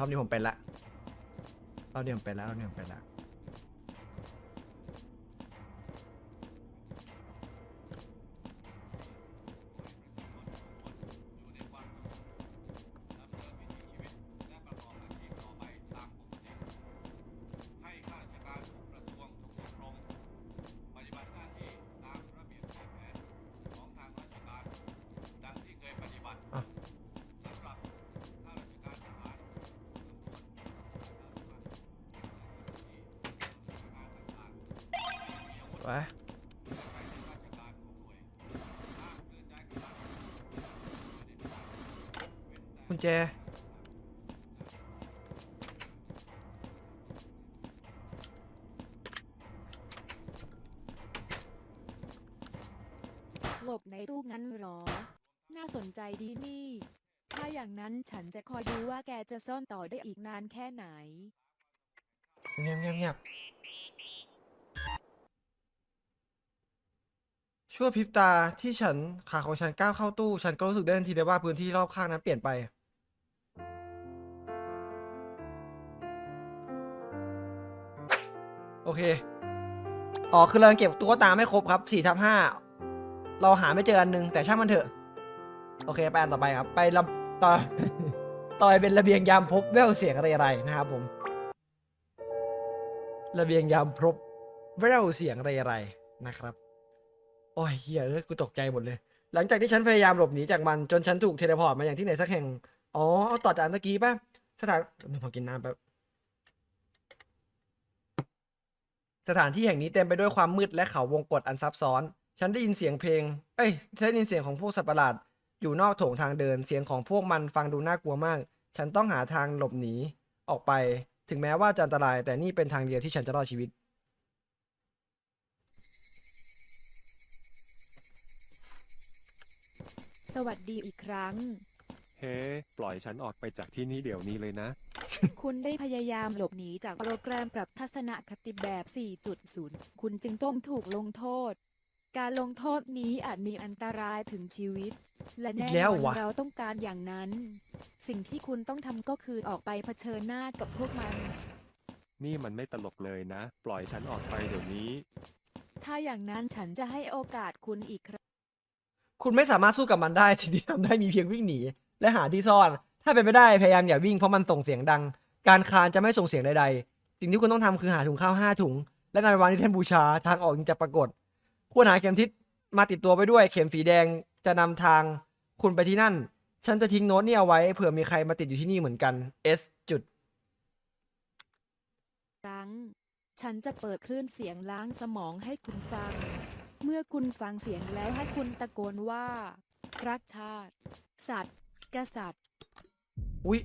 รอบนี้ผมเป็นละรอบนี้ผมเป็นแล้วรอบนี้ผมเป็นละ แต่กุญแจหลบในตู้งั้นหรอ น่าสนใจดีนี่ ถ้าอย่างนั้นฉันจะคอยดูว่าแกจะซ่อนต่อได้อีกนานแค่ไหน เงียบเงียบเงียบ ชั่วพริบตาที่ฉันขาของฉันก้าวเข้าตู้ ฉันก็รู้สึกได้ทันทีเลยว่าพื้นที่รอบข้างนั้นเปลี่ยนไป โอเค อ๋อ คือเรายังเก็บตัวตามไม่ครบครับ4ทับ5เราหาไม่เจออันหนึง แต่ช่างมันเถอะ โอเค ไปอันต่อไปครับ ไปลำต่อ ต่อยเป็นระเบียงยามพบแววเสียงอะไรอะไรๆนะครับผม ระเบียงยามพบแววเสียงอะไรอะไรๆนะครับ โอ้ยเฮียเอ้ยกูตกใจหมดเลย หลังจากที่ฉันพยายามหลบหนีจากมันจนฉันถูกเทเลพอร์ตมาอย่างที่ไหนสักแห่ง อ๋อเอาต่อจากอันตะกี้ป่ะสถานพอกินน้ำแป๊บสถานที่แห่งนี้เต็มไปด้วยความมืดและเขาวงกฏอันซับซ้อน ฉันได้ยินเสียงเพลง เอ้ยฉันได้ยินเสียงของพวกสัตว์ประหลาด อยู่นอกโถงทางเดิน เสียงของพวกมันฟังดูน่ากลัวมาก ฉันต้องหาทางหลบหนีออกไป ถึงแม้ว่าจะอันตราย แต่นี่เป็นทางเดียวที่ฉันจะรอดชีวิต สวัสดีอีกครั้ง เฮ้ ปล่อยฉันออกไปจากที่นี่เดี๋ยวนี้เลยนะ คุณได้พยายามหลบหนีจากโปรแกรมปรับทัศนคติแบบ 4.0 คุณจึงต้องถูกลงโทษ การลงโทษนี้อาจมีอันตรายถึงชีวิต และอีแน่กแล้นวอนวะ เราต้องการอย่างนั้น สิ่งที่คุณต้องทำก็คือออกไปเผชิญหน้ากับพวกมัน นี่มันไม่ตลกเลยนะ ปล่อยฉันออกไปเดี๋ยวนี้ ถ้าอย่างนั้นฉันจะให้โอกาสคุณอีกครั้ง คุณไม่สามารถสู้กับมันได้สิ่งที่ทำได้มีเพียงวิ่งหนี และหาที่ซ่อน ถ้าเป็นไปได้พยายามอย่าวิ่งเพราะมันส่งเสียงดัง การคานจะไม่ส่งเสียงใดๆ สิ่งที่คุณต้องทำคือหาถุงข้าวห้าถุง และในวันที่ท่านบูชาทางออกจึงจะปรากฏ ควรหาเข็มทิศมาติดตัวไปด้วย เข็มสีแดงจะนำทางคุณไปที่นั่น ฉันจะทิ้งโน้ตนี่เอาไว้เผื่อมีใครมาติดอยู่ที่นี่เหมือนกัน S จุดครั้งฉันจะเปิดคลื่นเสียงล้างสมองให้คุณฟัง มื่อคุณฟังเสียงแล้วให้คุณตะโกนว่า รักชาติ สัตว์ กษัตริย์ อุ๊ย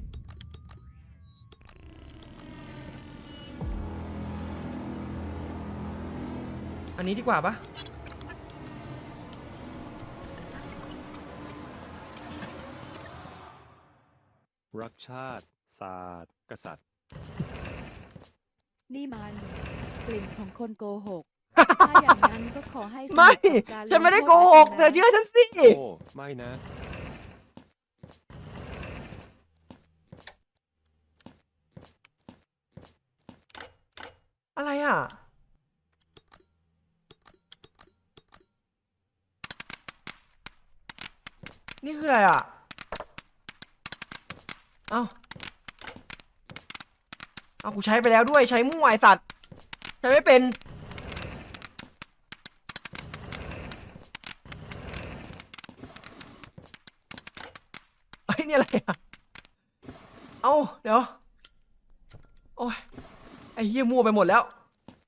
อันนี้ดีกว่าปะรักชาติ ศาสตร์ กษัตริย์ นี่มัน กลิ่นของคนโกหก ถ้าอย่างนั้นก็ขอให้สนุกไม่กับการฉันไม่ได้ลงโกโทษหกกันเธอนะเชื่อฉันสิ โอ้ ไม่นะ อะไรอะ นี่คืออะไรอะ เอ้า เอากูใช้ไปแล้วด้วยใช้มั่วไอสัตว์ ใช้ไม่เป็น ไอ้ยนี่อะไรอะ เดี๋ยว โอ้ย ไอ้เหี้ยมั่วไปหมดแล้ว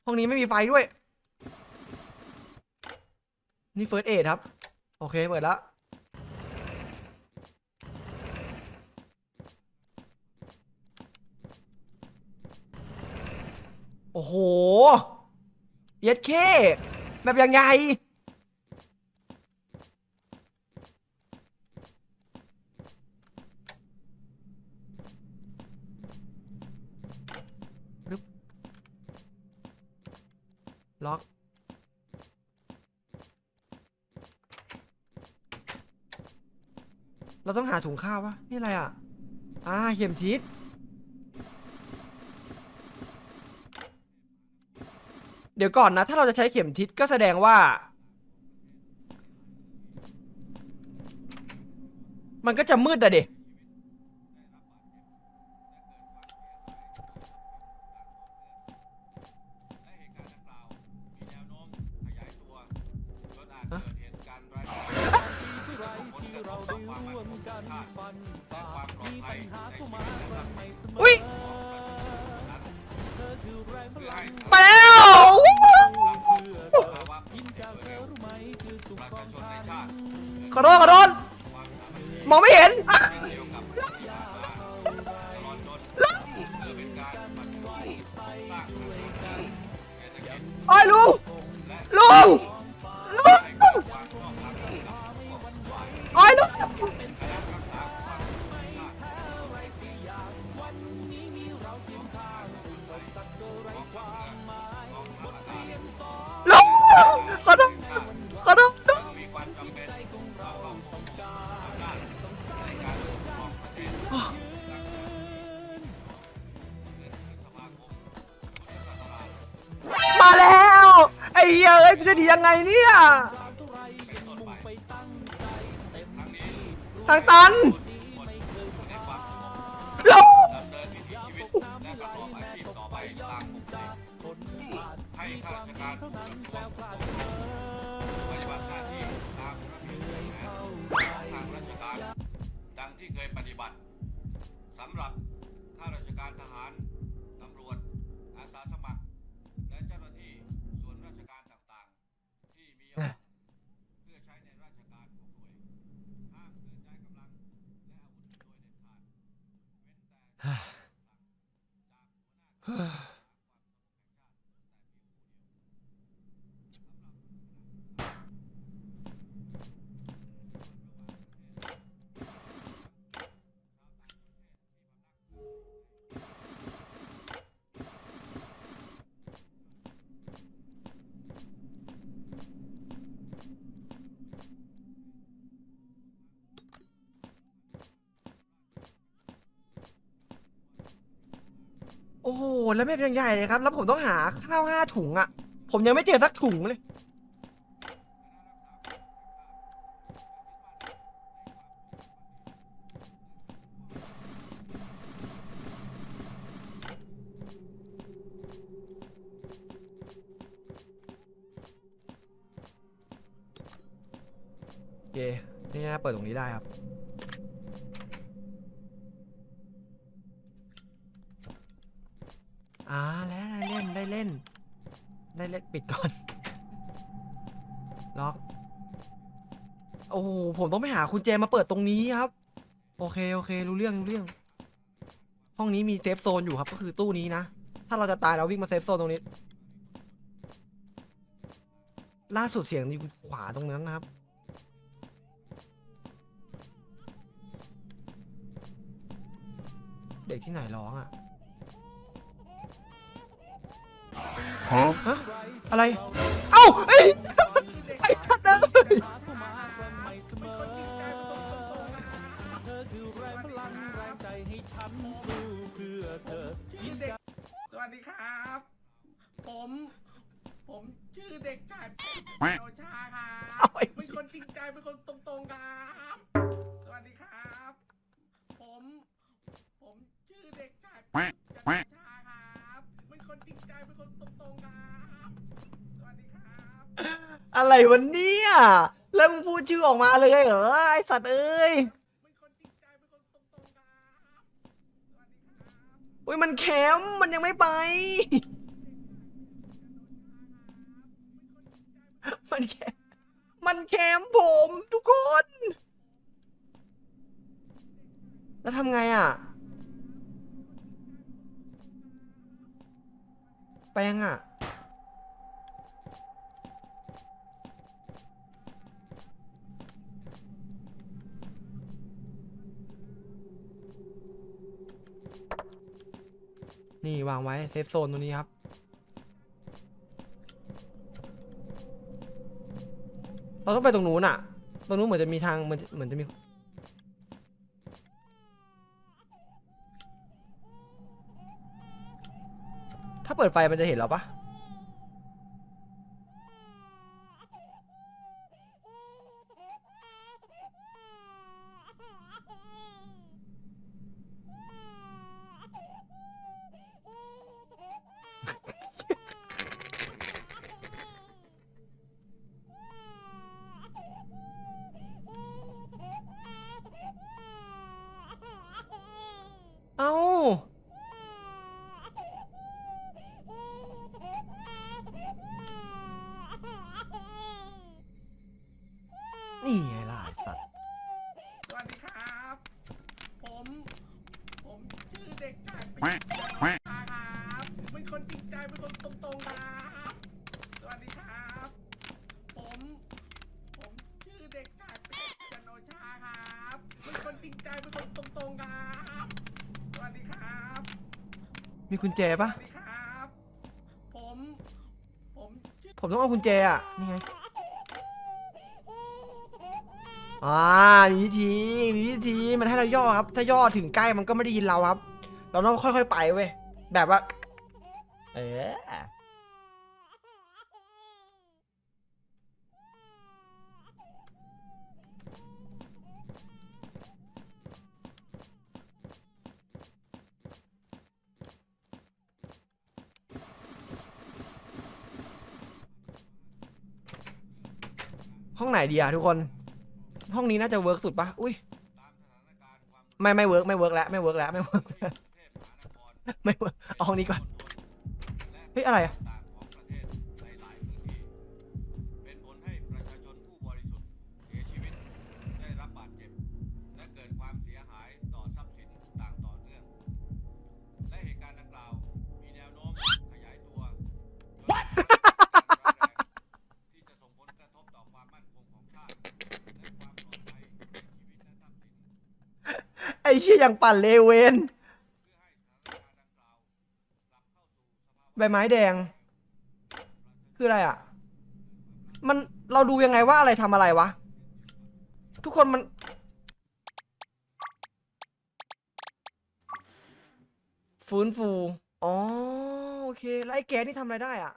ห้องนี้ไม่มีไฟด้วย นี่เฟิร์สเอครับ โอเค เปิดแล้วโอ้โห เย็ดเค แบบย่างให ล็อก เราต้องหาถุงข้าววะนี่อะไรอะ อ่าเข็มทิศเดี๋ยวก่อนนะ ถ้าเราจะใช้เข็มทิศก็แสดงว่า มันก็จะมืดอะเด็ก ไปแล้วภาวะพินจากเธอร้อสุขประชาชนในชาติขอโทษขอโทษมองไม่เห็น กติให้ข้าราชการทุกกระทรวงปฏิบัติหน้าที่ตามระเบียทางราชการดังที่เคยปฏิบัติสำหรับข้าราชการทหารตำรวจ อาสาสมัคร และเจ้าหน้าที่ส่วนราชการต่างๆ ที่มีอาวุธเพื่อใช้ในราชการของหน่วยห้ามเคลื่อนย้ายกำลังและอาวุธโดยเด็ดขาดเว้นแต่ โอ้โห แล้วแม่เป็นใหญ่เลยครับ แล้วผมต้องหาข้าวห้าถุงอะ ผมยังไม่เจอสักถุงเลย โอเค นี่นะเปิดตรงนี้ได้ครับ อ่าแล้วได้เล่นได้เล่น ได้เล่นปิดก่อน ล็อก โอ้โหผมต้องไปหาคุณเจมาเปิดตรงนี้ครับ โอเคโอเค รู้เรื่องรู้เรื่อง ห้องนี้มีเซฟโซนอยู่ครับก็คือตู้นี้นะ ถ้าเราจะตายเราวิ่งมาเซฟโซนตรงนี้ ล่าสุดเสียงอยู่ขวาตรงนั้นนะครับเด็กที่ไหนร้องอะ ฮะอะไร เอ้าไอ้ยไอ้สัตว์เลยสวัสดีครับ ผม ผมชื่อเด็กชายโอชาครัเอาบไอ้เป็นคนจริงใจเป็นคนตรงๆครับ สวัสดีครับ ผม ผมชื่อเด็กชาย อะไรวะเนี่ยแล้วมึงพูดชื่อออกมาเลยเหรอไอสัตว์เอ้ยเป็นคนจริงใจเป็นคนตรงๆครับสวัสดีครับอุ้ยมันแคมมันยังไม่ไป มันแคมมันแคมผมทุกคน แล้วทำไงอะ ปยังอะ นี่วางไว้เซฟโซนตรงนี้ครับเราต้องไปตรงนู้นอะ ตรงนู้นเหมือนจะมีทางเหมือนเหมือนจะมี ถ้า เปิดไฟมันจะเห็นเราปะ นี่ไงล่ะไอ้สัตว์ สวัสดีครับ ผม ผมชื่อเด็กชายปีครับเป็นคนจริงใจ เป็นคนตรงๆครับ สวัสดีครับ ผม ผมชื่อเด็กชายปีจันโอชาครับเป็นคนจริงใจ เป็นคนตรงๆครับ สวัสดีครับ มีกุญแจสปะวัสดีครับ ผม ผมชื่อผมต้องเอากุญแจอะ นี่ไง อ่า มีวิธี มีวิธี มันให้เราย่อครับ ถ้าย่อถึงใกล้มันก็ไม่ได้ยินเราครับ เราต้องค่อยๆไปเว้ย แบบว่า เออ ห้องไหนดีอะทุกคน ห้องนี้น่าจะเวิร์กสุดปะอุ้ยไม่ไม่เวิร์กไม่เวิร์กแล้วไม่เวิร์กแล้วไม่เวิร์กเทพมหานครไม่เวิร์กเอาห้องนี้ก่อนเฮ้ยอะไรอะ เชี่ยอย่างปั่นเลเวนเพื่อให้สถานการณ์ดังกล่าวกลับเข้าสู่สภาวะใบไม้แดง คืออะไรอะ มันเราดูยังไงว่าอะไรทำอะไรวะ ทุกคนมัน ฟื้นฟู อ๋อ โอเค แล้วไอ้แกนี่ทำอะไรได้อะ